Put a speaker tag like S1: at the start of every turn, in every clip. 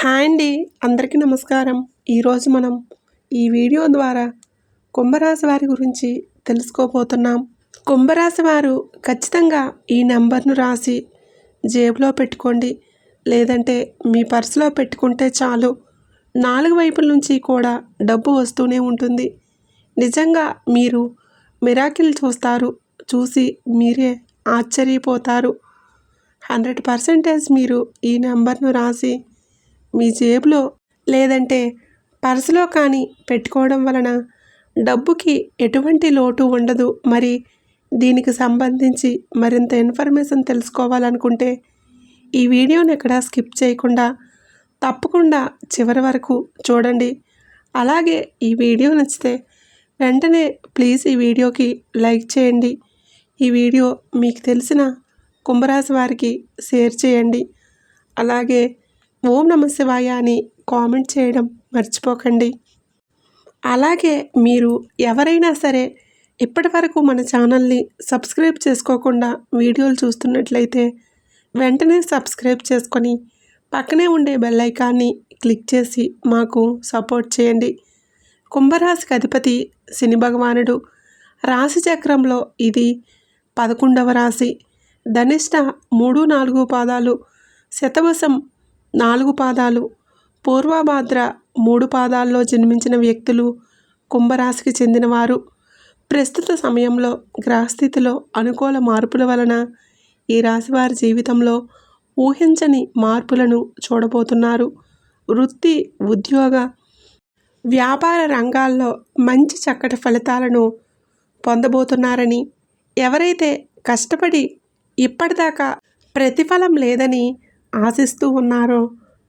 S1: Hi అండి. అందరికీ నమస్కారం. ఈరోజు మనం ఈ వీడియో ద్వారా కుంభరాశి వారి గురించి తెలుసుకోబోతున్నాం. కుంభరాశి వారు ఖచ్చితంగా ఈ నెంబర్ను రాసి జేబులో పెట్టుకోండి. లేదంటే మీ పర్సులో పెట్టుకుంటే చాలు. నాలుగు వైపుల నుంచి కూడా డబ్బు వస్తూనే ఉంటుంది. నిజంగా మీరు మిరాకిల్ చూస్తారు. చూసి మీరే ఆశ్చర్యపోతారు. హండ్రెడ్ పర్సెంటేజ్ మీరు ఈ నెంబర్ను రాసి మీ జేబులో లేదంటే పర్సులో కానీ పెట్టుకోవడం వలన డబ్బుకి ఎటువంటి లోటు ఉండదు. మరి దీనికి సంబంధించి మరింత ఇన్ఫర్మేషన్ తెలుసుకోవాలనుకుంటే ఈ వీడియోని ఎక్కడ స్కిప్ చేయకుండా తప్పకుండా చివరి వరకు చూడండి. అలాగే ఈ వీడియో నచ్చితే వెంటనే ప్లీజ్ ఈ వీడియోకి లైక్ చేయండి. ఈ వీడియో మీకు తెలిసిన కుంభరాశి వారికి షేర్ చేయండి. అలాగే ఓం నమ శివాయ అని కామెంట్ చేయడం మర్చిపోకండి. అలాగే మీరు ఎవరైనా సరే ఇప్పటి వరకు మన ఛానల్ని సబ్స్క్రైబ్ చేసుకోకుండా వీడియోలు చూస్తున్నట్లయితే వెంటనే సబ్స్క్రైబ్ చేసుకొని పక్కనే ఉండే బెల్ ఐకాన్ని క్లిక్ చేసి మాకు సపోర్ట్ చేయండి. కుంభరాశికి అధిపతి శని భగవానుడు. రాశి చక్రంలో ఇది పదకొండవ రాశి. ధనిష్ట మూడు నాలుగు పాదాలు. శతవశం నాలుగు పాదాలు. పూర్వభాద్ర మూడు పాదాల్లో జన్మించిన వ్యక్తులు కుంభరాశికి చెందినవారు. ప్రస్తుత సమయంలో గ్రహస్థితిలో అనుకూల మార్పుల వలన ఈ రాశివారి జీవితంలో ఊహించని మార్పులను చూడబోతున్నారు. వృత్తి ఉద్యోగ వ్యాపార రంగాల్లో మంచి చక్కటి ఫలితాలను పొందబోతున్నారని ఎవరైతే కష్టపడి ఇప్పటిదాకా ప్రతిఫలం లేదని ఆశిస్తూ ఉన్నారో?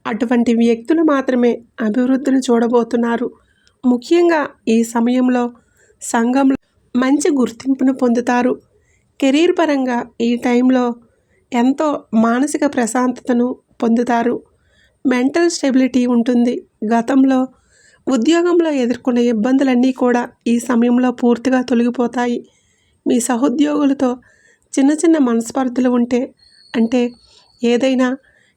S1: అటువంటి వ్యక్తులు మాత్రమే అభివృద్ధిని చూడబోతున్నారు. ముఖ్యంగా ఈ సమయంలో సంఘంలో మంచి గుర్తింపును పొందుతారు. కెరీర్ పరంగా ఈ టైంలో ఎంతో మానసిక ప్రశాంతతను పొందుతారు. మెంటల్ స్టెబిలిటీ ఉంటుంది. గతంలో ఉద్యోగంలో ఎదుర్కొన్న ఇబ్బందులన్నీ కూడా ఈ సమయంలో పూర్తిగా తొలగిపోతాయి. మీ సహోద్యోగులతో చిన్న చిన్న మనస్పర్ధలు ఉంటే అంటే ఏదైనా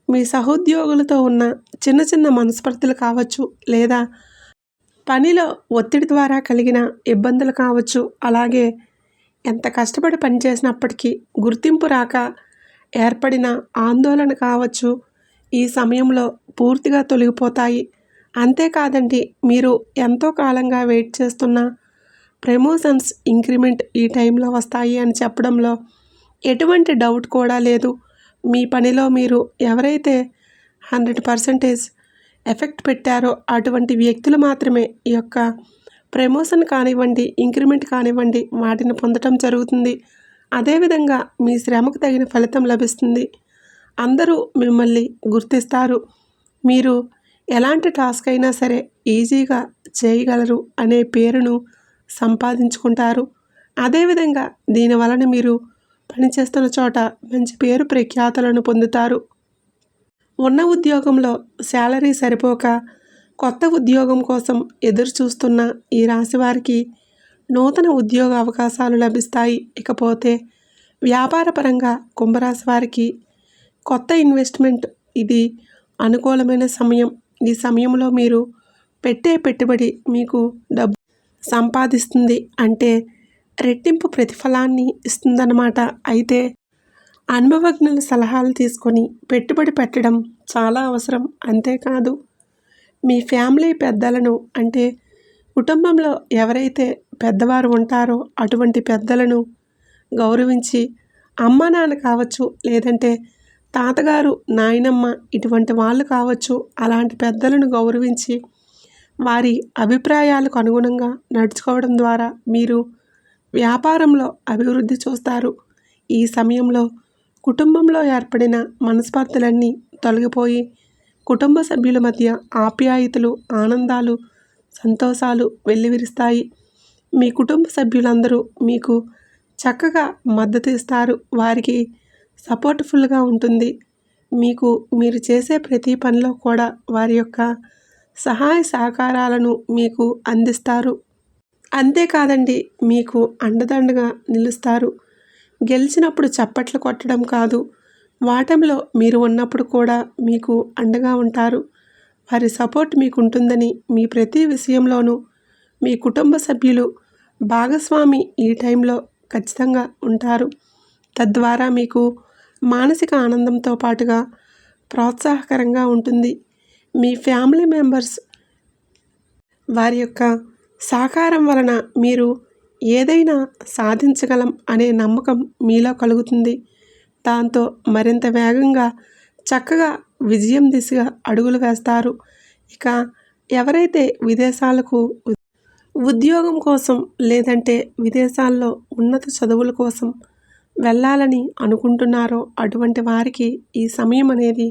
S1: మీ సహోద్యోగులతో ఉన్న చిన్న చిన్న మనస్పర్ధలు కావచ్చు లేదా పనిలో ఒత్తిడి ద్వారా కలిగిన ఇబ్బందులు కావచ్చు. అలాగే ఎంత కష్టపడి పనిచేసినప్పటికీ గుర్తింపు రాక ఏర్పడిన ఆందోళన కావచ్చు ఈ సమయంలో పూర్తిగా తొలగిపోతాయి. అంతేకాదండి మీరు ఎంతో కాలంగా వెయిట్ చేస్తున్న ప్రమోషన్స్ ఇంక్రిమెంట్ ఈ టైంలో వస్తాయి అని చెప్పడంలో ఎటువంటి డౌట్ కూడా లేదు. మీ పనిలో మీరు ఎవరైతే హండ్రెడ్ పర్సెంటేజ్ ఎఫెక్ట్ పెట్టారో అటువంటి వ్యక్తులు మాత్రమే ఈ యొక్క ప్రమోషన్ కానివ్వండి ఇంక్రిమెంట్ కానివ్వండి వాటిని పొందటం జరుగుతుంది. అదేవిధంగా మీ శ్రమకు తగిన ఫలితం లభిస్తుంది. అందరూ మిమ్మల్ని గుర్తిస్తారు. మీరు ఎలాంటి టాస్క్ అయినా సరే ఈజీగా చేయగలరు అనే పేరును సంపాదించుకుంటారు. అదేవిధంగా దీనివలన మీరు పనిచేస్తున్న చోట మంచి పేరు ప్రఖ్యాతులను పొందుతారు. ఉన్న ఉద్యోగంలో శాలరీ సరిపోక కొత్త ఉద్యోగం కోసం ఎదురు చూస్తున్న ఈ రాశి వారికి నూతన ఉద్యోగ అవకాశాలు లభిస్తాయి. ఇకపోతే వ్యాపారపరంగా కుంభరాశి వారికి కొత్త ఇన్వెస్ట్మెంట్ ఇది అనుకూలమైన సమయం. ఈ సమయంలో మీరు పెట్టే పెట్టుబడి మీకు డబ్బు సంపాదిస్తుంది. అంటే రెట్టింపు ప్రతిఫలాన్ని ఇస్తుందన్నమాట. అయితే అనుభవజ్ఞుల సలహాలు తీసుకొని పెట్టుబడి పెట్టడం చాలా అవసరం. అంతేకాదు మీ ఫ్యామిలీ పెద్దలను అంటే కుటుంబంలో ఎవరైతే పెద్దవారు ఉంటారో అటువంటి పెద్దలను గౌరవించి అమ్మ నాన్న కావచ్చు లేదంటే తాతగారు నాయనమ్మ ఇటువంటి వాళ్ళు కావచ్చు అలాంటి పెద్దలను గౌరవించి వారి అభిప్రాయాలకు అనుగుణంగా నడుచుకోవడం ద్వారా మీరు వ్యాపారంలో అభివృద్ధి చూస్తారు. ఈ సమయంలో కుటుంబంలో ఏర్పడిన మనస్పర్ధలన్నీ తొలగిపోయి కుటుంబ సభ్యుల మధ్య ఆప్యాయతలు ఆనందాలు సంతోషాలు వెల్లివిరుస్తాయి. మీ కుటుంబ సభ్యులందరూ మీకు చక్కగా మద్దతు ఇస్తారు. వారికి సపోర్ట్ఫుల్గా ఉంటుంది. మీకు మీరు చేసే ప్రతి పనిలో కూడా వారి యొక్క సహాయ సహకారాలను మీకు అందిస్తారు. అంతేకాదండి మీకు అండదండగా నిలుస్తారు. గెలిచినప్పుడు చప్పట్లు కొట్టడం కాదు వాటంలో మీరు ఉన్నప్పుడు కూడా మీకు అండగా ఉంటారు. వారి సపోర్ట్ మీకు ఉంటుందని మీ ప్రతి విషయంలోనూ మీ కుటుంబ సభ్యులు భాగస్వామి ఈ టైంలో ఖచ్చితంగా ఉంటారు. తద్వారా మీకు మానసిక ఆనందంతో పాటుగా ప్రోత్సాహకరంగా ఉంటుంది. మీ ఫ్యామిలీ మెంబర్స్ వారి యొక్క సహకారం వలన మీరు ఏదైనా సాధించగలం అనే నమ్మకం మీలో కలుగుతుంది. దాంతో మరింత వేగంగా చక్కగా విజయం దిశగా అడుగులు వేస్తారు. ఇక ఎవరైతే విదేశాలకు ఉద్యోగం కోసం లేదంటే విదేశాల్లో ఉన్నత చదువుల కోసం వెళ్ళాలని అనుకుంటున్నారో అటువంటి వారికి ఈ సమయం అనేది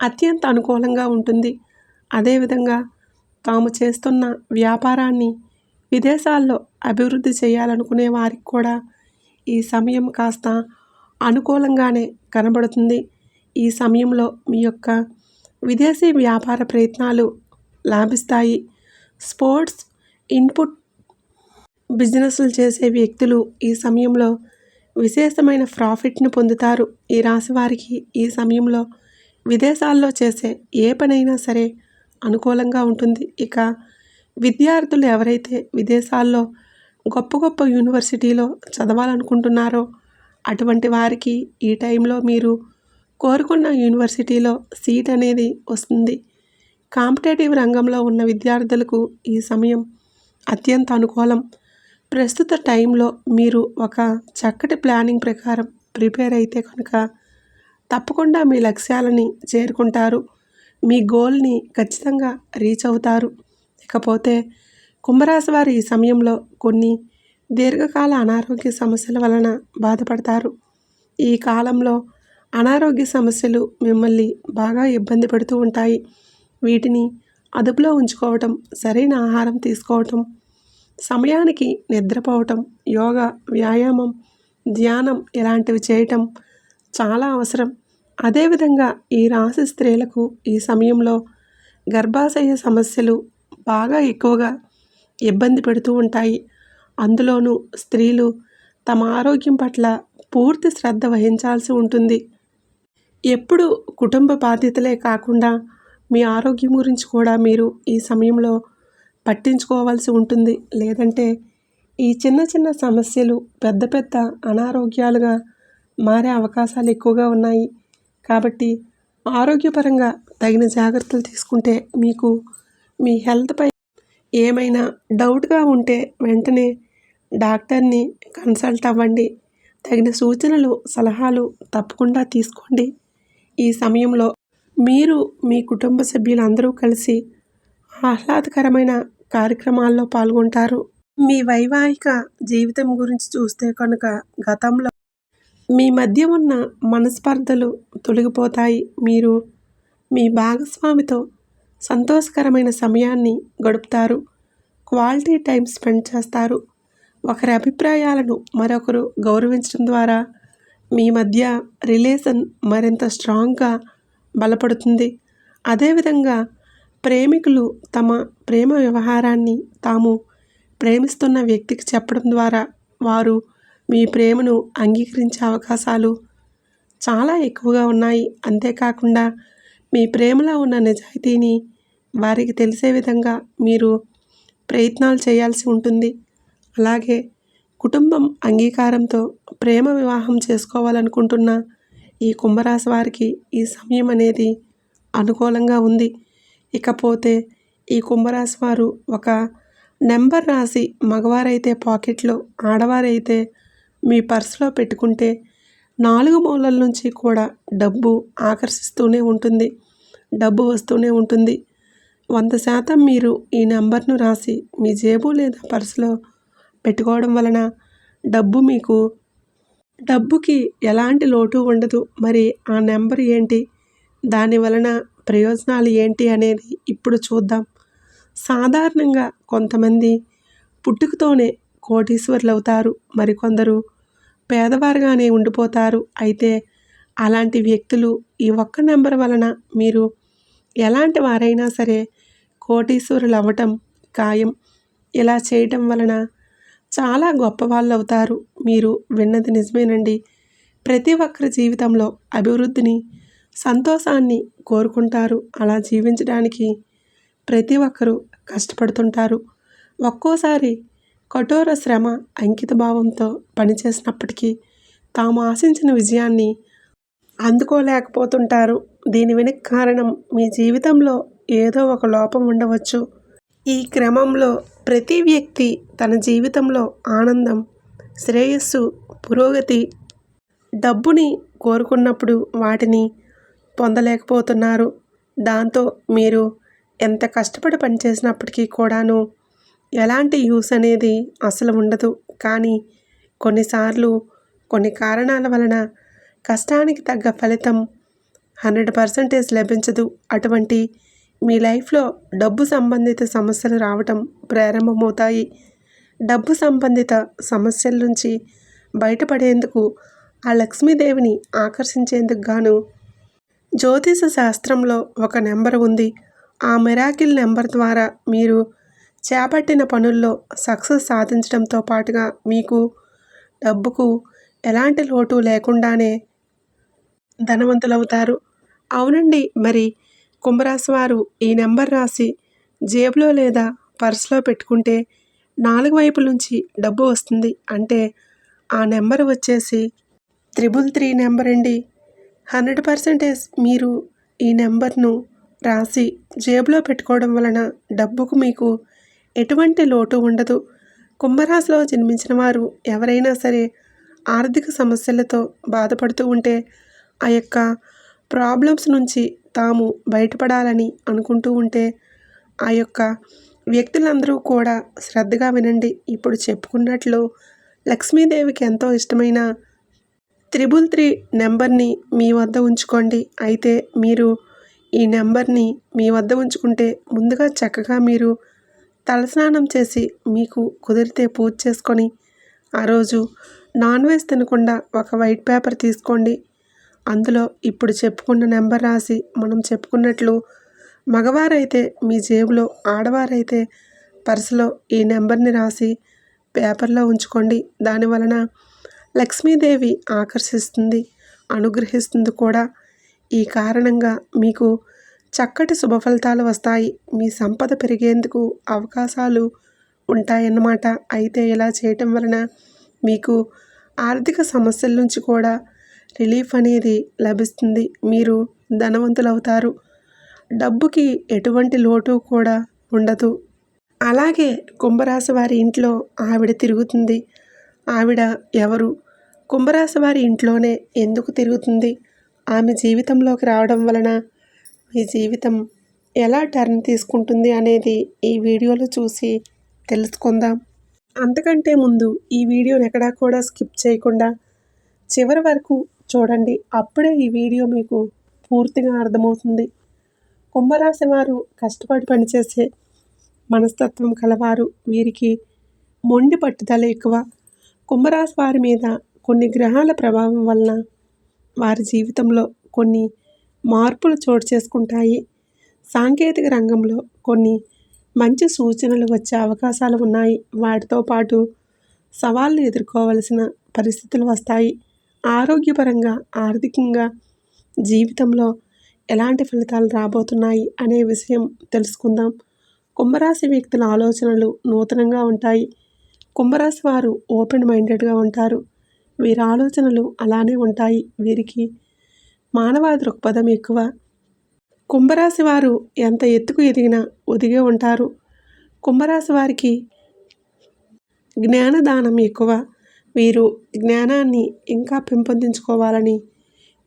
S1: అత్యంత అనుకూలంగా ఉంటుంది. అదేవిధంగా తాము చేస్తున్న వ్యాపారాన్ని విదేశాల్లో అభివృద్ధి చేయాలనుకునే వారికి కూడా ఈ సమయం కాస్త అనుకూలంగానే కనబడుతుంది. ఈ సమయంలో మీ యొక్క విదేశీ వ్యాపార ప్రయత్నాలు లాభిస్తాయి. స్పోర్ట్స్ ఇన్పుట్ బిజినెస్లు చేసే వ్యక్తులు ఈ సమయంలో విశేషమైన ప్రాఫిట్ను పొందుతారు. ఈ రాశి వారికి ఈ సమయంలో విదేశాల్లో చేసే ఏ పనైనా సరే అనుకూలంగా ఉంటుంది. ఇక విద్యార్థులు ఎవరైతే విదేశాల్లో గొప్ప గొప్ప యూనివర్సిటీలో చదవాలనుకుంటున్నారో అటువంటి వారికి ఈ టైంలో మీరు కోరుకున్న యూనివర్సిటీలో సీట్ అనేది వస్తుంది. కాంపిటేటివ్ రంగంలో ఉన్న విద్యార్థులకు ఈ సమయం అత్యంత అనుకూలం. ప్రస్తుత టైంలో మీరు ఒక చక్కటి ప్లానింగ్ ప్రకారం ప్రిపేర్ అయితే కనుక తప్పకుండా మీ లక్ష్యాలని చేరుకుంటారు. మీ గోల్ని ఖచ్చితంగా రీచ్ అవుతారు. ఇకపోతే కుంభరాశి వారి ఈ సమయంలో కొన్ని దీర్ఘకాల అనారోగ్య సమస్యల వలన బాధపడతారు. ఈ కాలంలో అనారోగ్య సమస్యలు మిమ్మల్ని బాగా ఇబ్బంది పెడుతూ ఉంటాయి. వీటిని అదుపులో ఉంచుకోవటం సరైన ఆహారం తీసుకోవటం సమయానికి నిద్రపోవటం యోగా వ్యాయామం ధ్యానం ఇలాంటివి చేయటం చాలా అవసరం. అదేవిధంగా ఈ రాశి స్త్రీలకు ఈ సమయంలో గర్భాశయ సమస్యలు బాగా ఎక్కువగా ఇబ్బంది పెడుతూ ఉంటాయి. అందులోనూ స్త్రీలు తమ ఆరోగ్యం పట్ల పూర్తి శ్రద్ధ వహించాల్సి ఉంటుంది. ఎప్పుడు కుటుంబ బాధ్యతలే కాకుండా మీ ఆరోగ్యం గురించి కూడా మీరు ఈ సమయంలో పట్టించుకోవాల్సి ఉంటుంది. లేదంటే ఈ చిన్న చిన్న సమస్యలు పెద్ద పెద్ద అనారోగ్యాలుగా మారే అవకాశాలు ఎక్కువగా ఉన్నాయి. కాబట్టి ఆరోగ్యపరంగా తగిన జాగ్రత్తలు తీసుకుంటే మీకు మీ హెల్త్పై ఏమైనా డౌట్గా ఉంటే వెంటనే డాక్టర్ని కన్సల్ట్ అవ్వండి. తగిన సూచనలు సలహాలు తప్పకుండా తీసుకోండి. ఈ సమయంలో మీరు మీ కుటుంబ సభ్యులందరూ కలిసి ఆహ్లాదకరమైన కార్యక్రమాల్లో పాల్గొంటారు. మీ వైవాహిక జీవితం గురించి చూస్తే కనుక గతంలో మీ మధ్య ఉన్న మనస్పర్ధలు తొలగిపోతాయి. మీరు మీ భాగస్వామితో సంతోషకరమైన సమయాన్ని గడుపుతారు. క్వాలిటీ టైం స్పెండ్ చేస్తారు. ఒకరి అభిప్రాయాలను మరొకరు గౌరవించడం ద్వారా మీ మధ్య రిలేషన్ మరింత స్ట్రాంగ్గా బలపడుతుంది. అదేవిధంగా ప్రేమికులు తమ ప్రేమ వ్యవహారాన్ని తాము ప్రేమిస్తున్న వ్యక్తికి చెప్పడం ద్వారా వారు మీ ప్రేమను అంగీకరించే అవకాశాలు చాలా ఎక్కువగా ఉన్నాయి. అంతేకాకుండా మీ ప్రేమలో ఉన్న నిజాయితీని వారికి తెలిసే విధంగా మీరు ప్రయత్నాలు చేయాల్సి ఉంటుంది. అలాగే కుటుంబం అంగీకారంతో ప్రేమ వివాహం చేసుకోవాలనుకుంటున్న ఈ కుంభరాశి వారికి ఈ సమయం అనేది అనుకూలంగా ఉంది. ఇకపోతే ఈ కుంభరాశి వారు ఒక నెంబర్ రాసి మగవారైతే పాకెట్లో ఆడవారైతే మీ పర్సులో పెట్టుకుంటే నాలుగు మూలల నుంచి కూడా డబ్బు ఆకర్షిస్తూనే ఉంటుంది. డబ్బు వస్తూనే ఉంటుంది. వంద శాతం మీరు ఈ నెంబర్ను రాసి మీ జేబు లేదా పర్సులో పెట్టుకోవడం వలన డబ్బు మీకు డబ్బుకి ఎలాంటి లోటు ఉండదు. మరి ఆ నెంబర్ ఏంటి? దాని వలన ప్రయోజనాలు ఏంటి అనేది ఇప్పుడు చూద్దాం. సాధారణంగా కొంతమంది పుట్టుకతోనే కోటీశ్వరులు అవుతారు మరికొందరు పేదవారుగానే ఉండిపోతారు. అయితే అలాంటి వ్యక్తులు ఈ ఒక్క నెంబర్ వలన మీరు ఎలాంటి వారైనా సరే కోటీశ్వరులు అవ్వటం ఖాయం. ఇలా చేయటం వలన చాలా గొప్ప వాళ్ళు అవుతారు మీరు విన్నది నిజమేనండి. ప్రతి ఒక్కరి జీవితంలో అభివృద్ధిని సంతోషాన్ని కోరుకుంటారు. అలా జీవించడానికి ప్రతి ఒక్కరూ కష్టపడుతుంటారు. ఒక్కోసారి కఠోర శ్రమ అంకిత భావంతో పనిచేసినప్పటికీ తాము ఆశించిన విజయాన్ని అందుకోలేకపోతుంటారు. దీని వెనుక కారణం మీ జీవితంలో ఏదో ఒక లోపం ఉండవచ్చు. ఈ క్రమంలో ప్రతి వ్యక్తి తన జీవితంలో ఆనందం శ్రేయస్సు పురోగతి డబ్బుని కోరుకున్నప్పుడు వాటిని పొందలేకపోతున్నారు. దాంతో మీరు ఎంత కష్టపడి పనిచేసినప్పటికీ కూడాను ఎలాంటి యూస్ అనేది అసలు ఉండదు. కానీ కొన్నిసార్లు కొన్ని కారణాల వలన కష్టానికి తగ్గ ఫలితం హండ్రెడ్ పర్సెంటేజ్ లభించదు. అటువంటి మీ లైఫ్లో డబ్బు సంబంధిత సమస్యలు రావటం ప్రారంభమవుతాయి. డబ్బు సంబంధిత సమస్యల నుంచి బయటపడేందుకు ఆ లక్ష్మీదేవిని ఆకర్షించేందుకు గాను జ్యోతిష శాస్త్రంలో ఒక నెంబర్ ఉంది. ఆ మిరాకిల్ నెంబర్ ద్వారా మీరు చేపట్టిన పనుల్లో సక్సెస్ సాధించడంతో పాటుగా మీకు డబ్బుకు ఎలాంటి లోటు లేకుండానే ధనవంతులవుతారు. అవునండి మరి కుంభరాశి వారు ఈ నెంబర్ రాసి జేబులో లేదా పర్సులో పెట్టుకుంటే నాలుగు వైపుల నుంచి డబ్బు వస్తుంది. అంటే ఆ నెంబర్ వచ్చేసి త్రిబుల్ త్రీ నెంబర్ అండి. హండ్రెడ్ పర్సెంటేజ్ మీరు ఈ నెంబర్ను రాసి జేబులో పెట్టుకోవడం వలన డబ్బుకు మీకు ఎటువంటి లోటు ఉండదు. కుంభరాశిలో జన్మించిన వారు ఎవరైనా సరే ఆర్థిక సమస్యలతో బాధపడుతూ ఉంటే ఆ యొక్క ప్రాబ్లమ్స్ నుంచి తాము బయటపడాలని అనుకుంటూ ఉంటే ఆ యొక్క వ్యక్తులందరూ కూడా శ్రద్ధగా వినండి. ఇప్పుడు చెప్పుకున్నట్లు లక్ష్మీదేవికి ఎంతో ఇష్టమైన త్రిబుల్ త్రీ నెంబర్ని మీ వద్ద ఉంచుకోండి. అయితే మీరు ఈ నెంబర్ని మీ వద్ద ఉంచుకుంటే ముందుగా చక్కగా మీరు తలస్నానం చేసి మీకు కుదిరితే పూజ చేసుకొని ఆ రోజు నాన్ వెజ్ తినకుండా ఒక వైట్ పేపర్ తీసుకోండి. అందులో ఇప్పుడు చెప్పుకున్న నెంబర్ రాసి మనం చెప్పుకున్నట్లు మగవారైతే మీ జేబులో ఆడవారైతే పర్సులో ఈ నెంబర్ని రాసి పేపర్లో ఉంచుకోండి. దాని వలన లక్ష్మీదేవి ఆకర్షిస్తుంది అనుగ్రహిస్తుంది కూడా. ఈ కారణంగా మీకు చక్కటి శుభఫలితాలు వస్తాయి. మీ సంపద పెరిగేందుకు అవకాశాలు ఉంటాయన్నమాట. అయితే ఇలా చేయటం వలన మీకు ఆర్థిక సమస్యల నుంచి కూడా రిలీఫ్ అనేది లభిస్తుంది. మీరు ధనవంతులవుతారు. డబ్బుకి ఎటువంటి లోటు కూడా ఉండదు. అలాగే కుంభరాశి వారి ఇంట్లో ఆవిడ తిరుగుతుంది. ఆవిడ ఎవరు? కుంభరాశి వారి ఇంట్లోనే ఎందుకు తిరుగుతుంది? ఆమె జీవితంలోకి రావడం వలన మీ జీవితం ఎలా టర్న్ తీసుకుంటుంది అనేది ఈ వీడియోలో చూసి తెలుసుకుందాం. అంతకంటే ముందు ఈ వీడియోని ఎక్కడా కూడా స్కిప్ చేయకుండా చివరి వరకు చూడండి. అప్పుడే ఈ వీడియో మీకు పూర్తిగా అర్థమవుతుంది. కుంభరాశి వారు కష్టపడి పనిచేసే మనస్తత్వం కలవారు. వీరికి మొండి పట్టుదల ఎక్కువ. కుంభరాశి వారి మీద కొన్ని గ్రహాల ప్రభావం వలన వారి జీవితంలో కొన్ని మార్పులు చోటు చేసుకుంటాయి. సాంకేతిక రంగంలో కొన్ని మంచి సూచనలు వచ్చే అవకాశాలు ఉన్నాయి. వాటితో పాటు సవాళ్ళు ఎదుర్కోవలసిన పరిస్థితులు వస్తాయి. ఆరోగ్యపరంగా ఆర్థికంగా జీవితంలో ఎలాంటి ఫలితాలు రాబోతున్నాయి అనే విషయం తెలుసుకుందాం. కుంభరాశి వ్యక్తుల ఆలోచనలు నూతనంగా ఉంటాయి. కుంభరాశి వారు ఓపెన్ మైండెడ్గా ఉంటారు. వీరి ఆలోచనలు అలానే ఉంటాయి. వీరికి మానవ దృక్పథం ఎక్కువ. కుంభరాశి వారు ఎంత ఎత్తుకు ఎదిగినా ఒదిగే ఉంటారు. కుంభరాశి వారికి జ్ఞానదానం ఎక్కువ. వీరు జ్ఞానాన్ని ఇంకా పెంపొందించుకోవాలని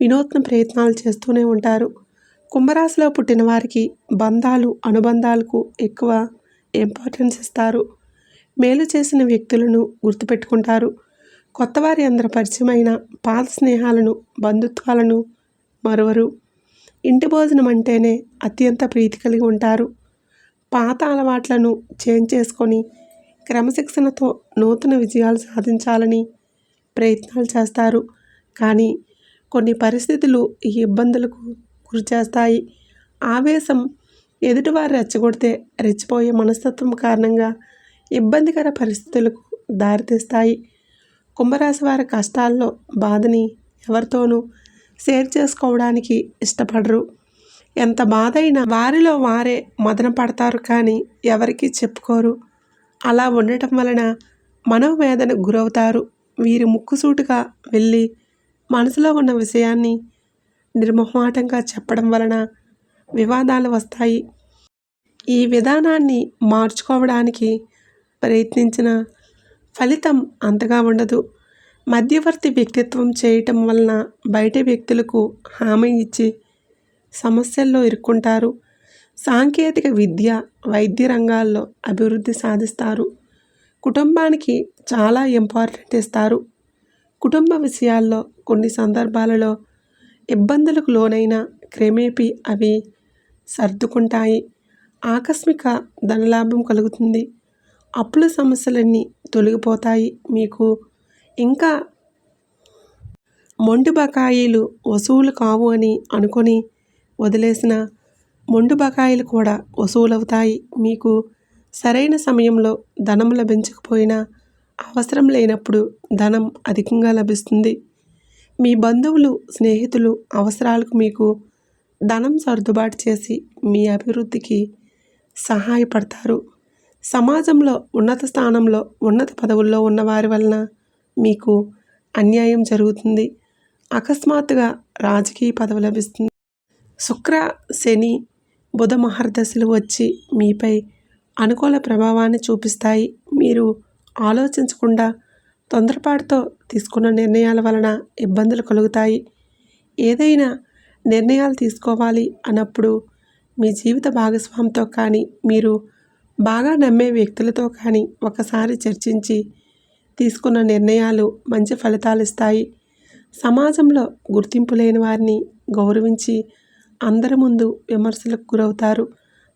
S1: వినూత్న ప్రయత్నాలు చేస్తూనే ఉంటారు. కుంభరాశిలో పుట్టిన వారికి బంధాలు అనుబంధాలకు ఎక్కువ ఇంపార్టెన్స్ ఇస్తారు. మేలు చేసిన వ్యక్తులను గుర్తుపెట్టుకుంటారు. కొత్తవారి అందరి పరిచయమైన పాత స్నేహాలను బంధుత్వాలను మరువరు. ఇంటి భోజనం అంటేనే అత్యంత ప్రీతి కలిగి ఉంటారు. పాత అలవాట్లను చేంజ్ చేసుకొని క్రమశిక్షణతో నూతన విజయాలు సాధించాలని ప్రయత్నాలు చేస్తారు. కానీ కొన్ని పరిస్థితులు ఈ ఇబ్బందులకు గురి చేస్తాయి ఆవేశం ఎదుటివారు రెచ్చగొడితే రెచ్చిపోయే మనస్తత్వం కారణంగా ఇబ్బందికర పరిస్థితులకు దారితీస్తాయి. కుంభరాశి వారి కష్టాల్లో బాధని ఎవరితోనూ షేర్ చేసుకోవడానికి ఇష్టపడరు. ఎంత బాధైనా వారిలో వారే మదన పడతారు కానీ ఎవరికీ చెప్పుకోరు. అలా ఉండటం వలన మనోవేదన గురవుతారు. వీరు ముక్కుసూటుగా వెళ్ళి మనసులో ఉన్న విషయాన్ని నిర్మోహమాటంగా చెప్పడం వలన వివాదాలు వస్తాయి. ఈ విధానాన్ని మార్చుకోవడానికి ప్రయత్నించిన ఫలితం అంతగా ఉండదు. మధ్యవర్తి వ్యక్తిత్వం చేయటం వలన బయట వ్యక్తులకు హామీ ఇచ్చి సమస్యల్లో ఇరుక్కుంటారు. సాంకేతిక విద్య వైద్య రంగాల్లో అభివృద్ధి సాధిస్తారు. కుటుంబానికి చాలా ఇంపార్టెంట్ ఇస్తారు. కుటుంబ విషయాల్లో కొన్ని సందర్భాలలో ఇబ్బందులకు లోనైన క్రమేపీ అవి సర్దుకుంటాయి. ఆకస్మిక ధనలాభం కలుగుతుంది. అప్పుల సమస్యలన్నీ తొలగిపోతాయి. మీకు ఇంకా మొండు బకాయిలు వసూలు కావు అని అనుకొని వదిలేసిన మొండు బకాయిలు కూడా వసూలవుతాయి. మీకు సరైన సమయంలో ధనం లభించకపోయినా అవసరం లేనప్పుడు ధనం అధికంగా లభిస్తుంది. మీ బంధువులు స్నేహితులు అవసరాలకు మీకు ధనం సర్దుబాటు చేసి మీ అభివృద్ధికి సహాయపడతారు. సమాజంలో ఉన్నత స్థానంలో ఉన్నత పదవుల్లో ఉన్నవారి వలన మీకు అన్యాయం జరుగుతుంది. అకస్మాత్తుగా రాజకీయ పదవి లభిస్తుంది. శుక్ర శని బుధ మహర్దశలు వచ్చి మీపై అనుకూల ప్రభావాన్ని చూపిస్తాయి. మీరు ఆలోచించకుండా తొందరపాటుతో తీసుకున్న నిర్ణయాల వలన ఇబ్బందులు కలుగుతాయి. ఏదైనా నిర్ణయాలు తీసుకోవాలి అన్నప్పుడు మీ జీవిత భాగస్వామితో కానీ మీరు బాగా నమ్మే వ్యక్తులతో కానీ ఒకసారి చర్చించి తీసుకున్న నిర్ణయాలు మంచి ఫలితాలు ఇస్తాయి. సమాజంలో గుర్తింపు లేని వారిని గౌరవించి అందరి ముందు విమర్శలకు గురవుతారు.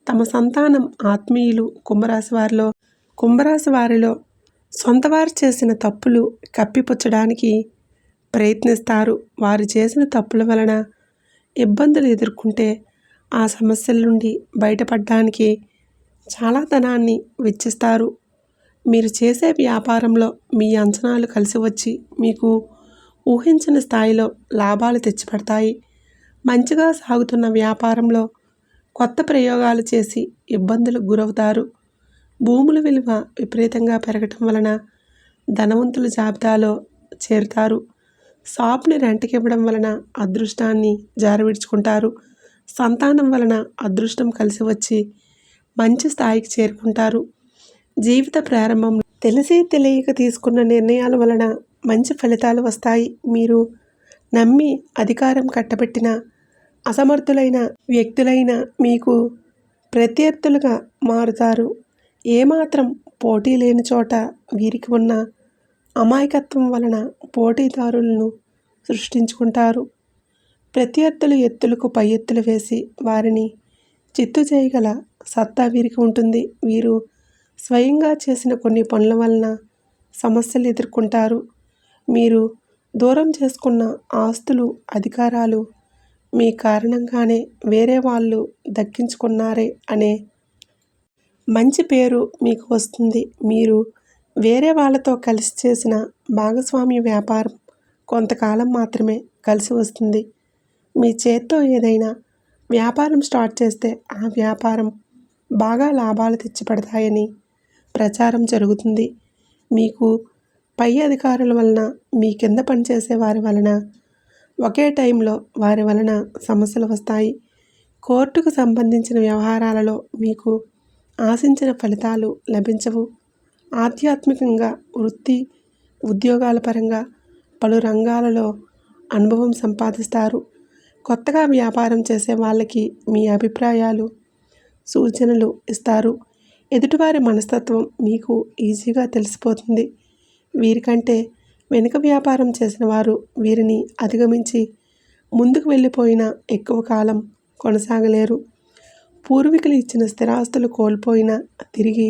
S1: తమ సంతానం ఆత్మీయులు కుంభరాశి వారిలో కుంభరాశి వారిలో సొంతవారు చేసిన తప్పులు కప్పిపుచ్చడానికి ప్రయత్నిస్తారు. వారు చేసిన తప్పుల వలన ఇబ్బందులు ఎదుర్కొంటే ఆ సమస్యల నుండి బయటపడడానికి చాలా ధనాన్ని వెచ్చిస్తారు. మీరు చేసే వ్యాపారంలో మీ అంచనాలు కలిసి వచ్చి మీకు ఊహించిన స్థాయిలో లాభాలు తెచ్చిపెడతాయి. మంచిగా సాగుతున్న వ్యాపారంలో కొత్త ప్రయోగాలు చేసి ఇబ్బందులకు గురవుతారు. భూముల విలువ విపరీతంగా పెరగటం వలన ధనవంతుల జాబితాలో చేరుతారు. షాప్ని రెంట్కి ఇవ్వడం వలన అదృష్టాన్ని జారవిడ్చుకుంటారు. సంతానం వలన అదృష్టం కలిసి వచ్చి మంచి స్థాయికి చేరుకుంటారు. జీవిత ప్రారంభం. తెలిసి తెలియక తీసుకున్న నిర్ణయాల వలన మంచి ఫలితాలు వస్తాయి. మీరు నమ్మి అధికారం కట్టబెట్టిన అసమర్థులైన వ్యక్తులైన మీకు ప్రత్యర్థులుగా మారుతారు. ఏమాత్రం పోటీ లేని చోట వీరికి ఉన్న అమాయకత్వం వలన పోటీదారులను సృష్టించుకుంటారు. ప్రత్యర్థులు ఎత్తులకు పై ఎత్తులు వేసి వారిని చిత్తు చేయగల సత్తా వీరికి ఉంటుంది. వీరు స్వయంగా చేసిన కొన్ని పనుల వలన సమస్యలు ఎదుర్కొంటారు. మీరు దూరం చేసుకున్న ఆస్తులు అధికారాలు మీ కారణంగానే వేరే వాళ్ళు దక్కించుకున్నారే అనే మంచి పేరు మీకు వస్తుంది. మీరు వేరే వాళ్ళతో కలిసి చేసిన భాగస్వామ్య వ్యాపారం కొంతకాలం మాత్రమే కలిసి వస్తుంది. మీ చేత్తో ఏదైనా వ్యాపారం స్టార్ట్ చేస్తే ఆ వ్యాపారం బాగా లాభాలు తెచ్చిపెడతాయని ప్రచారం జరుగుతుంది. మీకు పై అధికారుల వలన మీ కింద పనిచేసే వారి వలన ఒకే టైంలో వారి వలన సమస్యలు వస్తాయి. కోర్టుకు సంబంధించిన వ్యవహారాలలో మీకు ఆశించిన ఫలితాలు లభించవు. ఆధ్యాత్మికంగా వృత్తి ఉద్యోగాల పరంగా పలు రంగాలలో అనుభవం సంపాదిస్తారు. కొత్తగా వ్యాపారం చేసే వాళ్ళకి మీ అభిప్రాయాలు సూచనలు ఇస్తారు. ఎదుటివారి మనస్తత్వం మీకు ఈజీగా తెలిసిపోతుంది. వీరికంటే వెనుక వ్యాపారం చేసిన వారు వీరిని అధిగమించి ముందుకు వెళ్ళిపోయినా ఎక్కువ కాలం కొనసాగలేరు. పూర్వీకులు ఇచ్చిన స్థిరాస్తులు కోల్పోయినా తిరిగి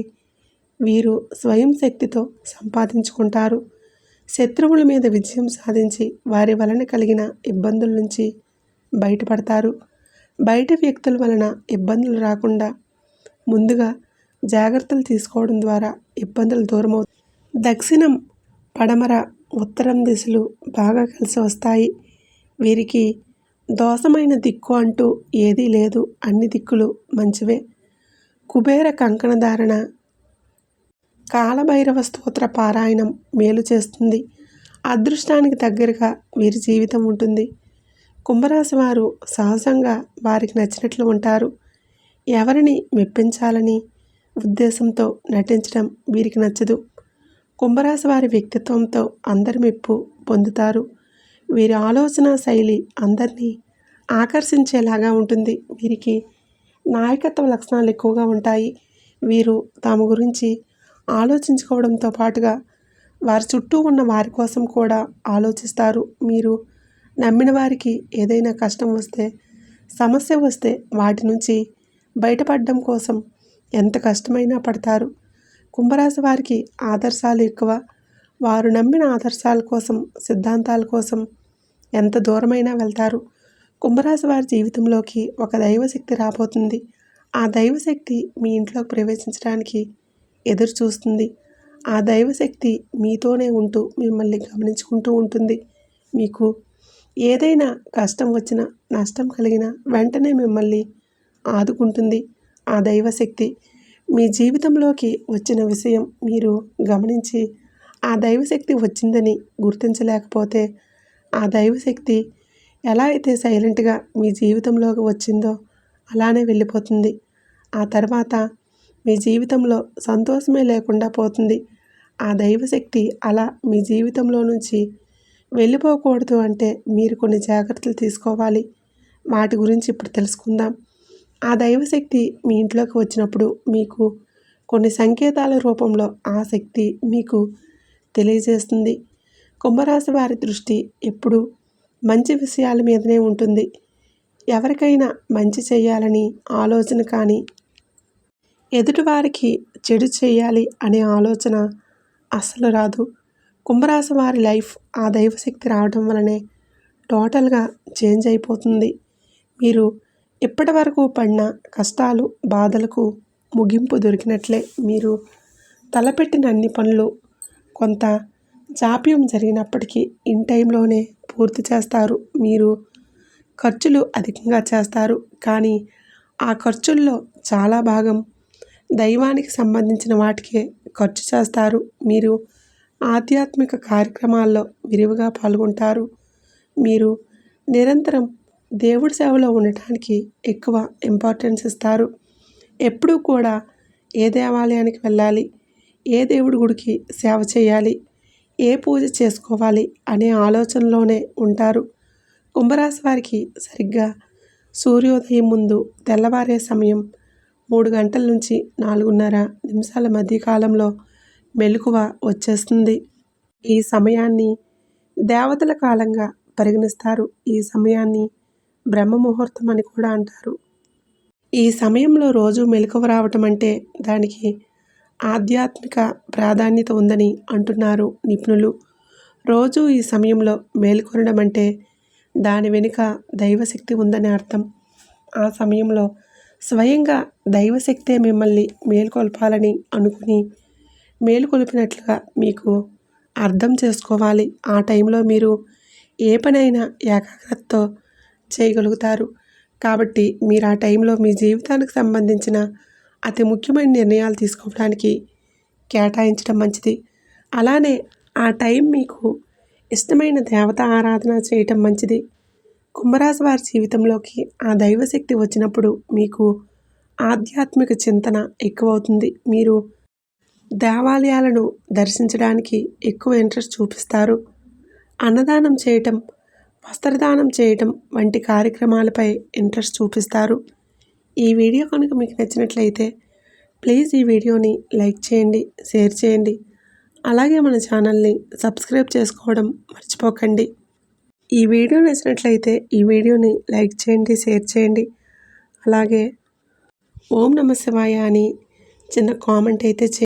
S1: వీరు స్వయం శక్తితో సంపాదించుకుంటారు. శత్రువుల మీద విజయం సాధించి వారి వలన కలిగిన ఇబ్బందుల నుంచి బయటపడతారు. బయట వ్యక్తుల వలన ఇబ్బందులు రాకుండా ముందుగా జాగ్రత్తలు తీసుకోవడం ద్వారా ఇబ్బందులు దూరమవు దక్షిణం పడమర ఉత్తరం దిశలు బాగా కలిసి వస్తాయి. వీరికి దోషమైన దిక్కు అంటూ ఏదీ లేదు. అన్ని దిక్కులు మంచివే. కుబేర కంకణధారణ కాలభైరవ స్తోత్ర పారాయణం మేలు చేస్తుంది. అదృష్టానికి దగ్గరగా వీరి జీవితం ఉంటుంది. కుంభరాశి వారు సహజంగా వారికి నచ్చినట్లు ఉంటారు. ఎవరిని మెప్పించాలని ఉద్దేశంతో నటించడం వీరికి నచ్చదు. కుంభరాశి వారి వ్యక్తిత్వంతో అందరి మెప్పు పొందుతారు. వీరి ఆలోచన శైలి అందరినీ ఆకర్షించేలాగా ఉంటుంది. వీరికి నాయకత్వ లక్షణాలు ఎక్కువగా ఉంటాయి. వీరు తాము గురించి ఆలోచించుకోవడంతో పాటుగా వారి చుట్టూ ఉన్న వారి కోసం కూడా ఆలోచిస్తారు. మీరు నమ్మిన వారికి ఏదైనా కష్టం వస్తే సమస్య వస్తే వాటి నుంచి బయటపడడం కోసం ఎంత కష్టమైనా పడతారు. కుంభరాశి వారికి ఆదర్శాలు ఎక్కువ. వారు నమ్మిన ఆదర్శాల కోసం సిద్ధాంతాల కోసం ఎంత దూరమైనా వెళ్తారు. కుంభరాశి వారి జీవితంలోకి ఒక దైవశక్తి రాబోతుంది. ఆ దైవశక్తి మీ ఇంట్లోకి ప్రవేశించడానికి ఎదురు చూస్తుంది ఆ దైవశక్తి మీతోనే ఉంటూ మిమ్మల్ని గమనించుకుంటూ ఉంటుంది. మీకు ఏదైనా కష్టం వచ్చినా నష్టం కలిగినా వెంటనే మిమ్మల్ని ఆదుకుంటుంది. ఆ దైవశక్తి. మీ జీవితంలోకి వచ్చిన విషయం మీరు గమనించి ఆ దైవశక్తి వచ్చిందని గుర్తించలేకపోతే ఆ దైవశక్తి ఎలా అయితే సైలెంట్గా మీ జీవితంలోకి వచ్చిందో అలానే వెళ్ళిపోతుంది. ఆ తర్వాత మీ జీవితంలో సంతోషమే లేకుండా పోతుంది. ఆ దైవశక్తి అలా మీ జీవితంలో నుంచి వెళ్ళిపోకూడదు అంటే మీరు కొన్ని జాగ్రత్తలు తీసుకోవాలి. వాటి గురించి ఇప్పుడు తెలుసుకుందాం. ఆ దైవశక్తి మీ ఇంట్లోకి వచ్చినప్పుడు మీకు కొన్ని సంకేతాల రూపంలో ఆ శక్తి మీకు తెలియజేస్తుంది. కుంభరాశి వారి దృష్టి ఎప్పుడు మంచి విషయాల మీదనే ఉంటుంది. ఎవరికైనా మంచి చేయాలని ఆలోచన కానీ ఎదుటివారికి చెడు చేయాలి అనే ఆలోచన అస్సలు రాదు. కుంభరాశి వారి లైఫ్ ఆ దైవశక్తి రావడం వలనే టోటల్గా చేంజ్ అయిపోతుంది. మీరు ఇప్పటి వరకు పడిన కష్టాలు బాధలకు ముగింపు దొరికినట్లే మీరు తలపెట్టిన అన్ని పనులు కొంత జాప్యం జరిగినప్పటికీ ఇన్ టైంలోనే పూర్తి చేస్తారు. మీరు ఖర్చులు అధికంగా చేస్తారు. కానీ ఆ ఖర్చుల్లో చాలా భాగం దైవానికి సంబంధించిన వాటికే ఖర్చు చేస్తారు. మీరు ఆధ్యాత్మిక కార్యక్రమాల్లో విరివిగా పాల్గొంటారు. మీరు నిరంతరం దేవుడి సేవలో ఉండటానికి ఎక్కువ ఇంపార్టెన్స్ ఇస్తారు. ఎప్పుడూ కూడా ఏ దేవాలయానికి వెళ్ళాలి ఏ దేవుడి గుడికి సేవ చేయాలి ఏ పూజ చేసుకోవాలి అనే ఆలోచనలోనే ఉంటారు. కుంభరాశి వారికి సరిగ్గా సూర్యోదయం ముందు తెల్లవారే సమయం మూడు గంటల నుంచి నాలుగున్నర నిమిషాల మధ్య కాలంలో మెలకువ వచ్చేస్తుంది. ఈ సమయాన్ని దేవతల కాలంగా పరిగణిస్తారు. ఈ సమయాన్ని బ్రహ్మ ముహూర్తం అని కూడా అంటారు. ఈ సమయంలో రోజు మెలకువ రావటం అంటే దానికి ఆధ్యాత్మిక ప్రాధాన్యత ఉందని అంటున్నారు నిపుణులు. రోజు ఈ సమయంలో మేల్కొనడం అంటే దాని వెనుక దైవశక్తి ఉందని అర్థం. ఆ సమయంలో స్వయంగా దైవశక్తే మిమ్మల్ని మేల్కొల్పాలని అనుకుని మేలుకొల్పినట్లుగా మీకు అర్థం చేసుకోవాలి. ఆ టైంలో మీరు ఏ పనైనా ఏకాగ్రతతో చేయగలుగుతారు. కాబట్టి మీరు ఆ టైంలో మీ జీవితానికి సంబంధించిన అతి ముఖ్యమైన నిర్ణయాలు తీసుకోవడానికి కేటాయించడం మంచిది. అలానే ఆ టైం మీకు ఇష్టమైన దేవత ఆరాధన చేయటం మంచిది. కుంభరాశి వారి జీవితంలోకి ఆ దైవశక్తి వచ్చినప్పుడు మీకు ఆధ్యాత్మిక చింతన ఎక్కువవుతుంది. మీరు దేవాలయాలను దర్శించడానికి ఎక్కువ ఇంట్రెస్ట్ చూపిస్తారు. అన్నదానం చేయటం వస్త్రదానం చేయటం వంటి కార్యక్రమాలపై ఇంట్రెస్ట్ చూపిస్తారు. ఈ వీడియో కనుక మీకు నచ్చినట్లయితే ప్లీజ్ ఈ వీడియోని లైక్ చేయండి షేర్ చేయండి. అలాగే మన ఛానల్ని సబ్స్క్రైబ్ చేసుకోవడం మర్చిపోకండి. ఈ వీడియో నచ్చినట్లయితే ఈ వీడియోని లైక్ చేయండి షేర్ చేయండి. అలాగే ఓం నమ శివాయ అని చిన్న కామెంట్ అయితే చే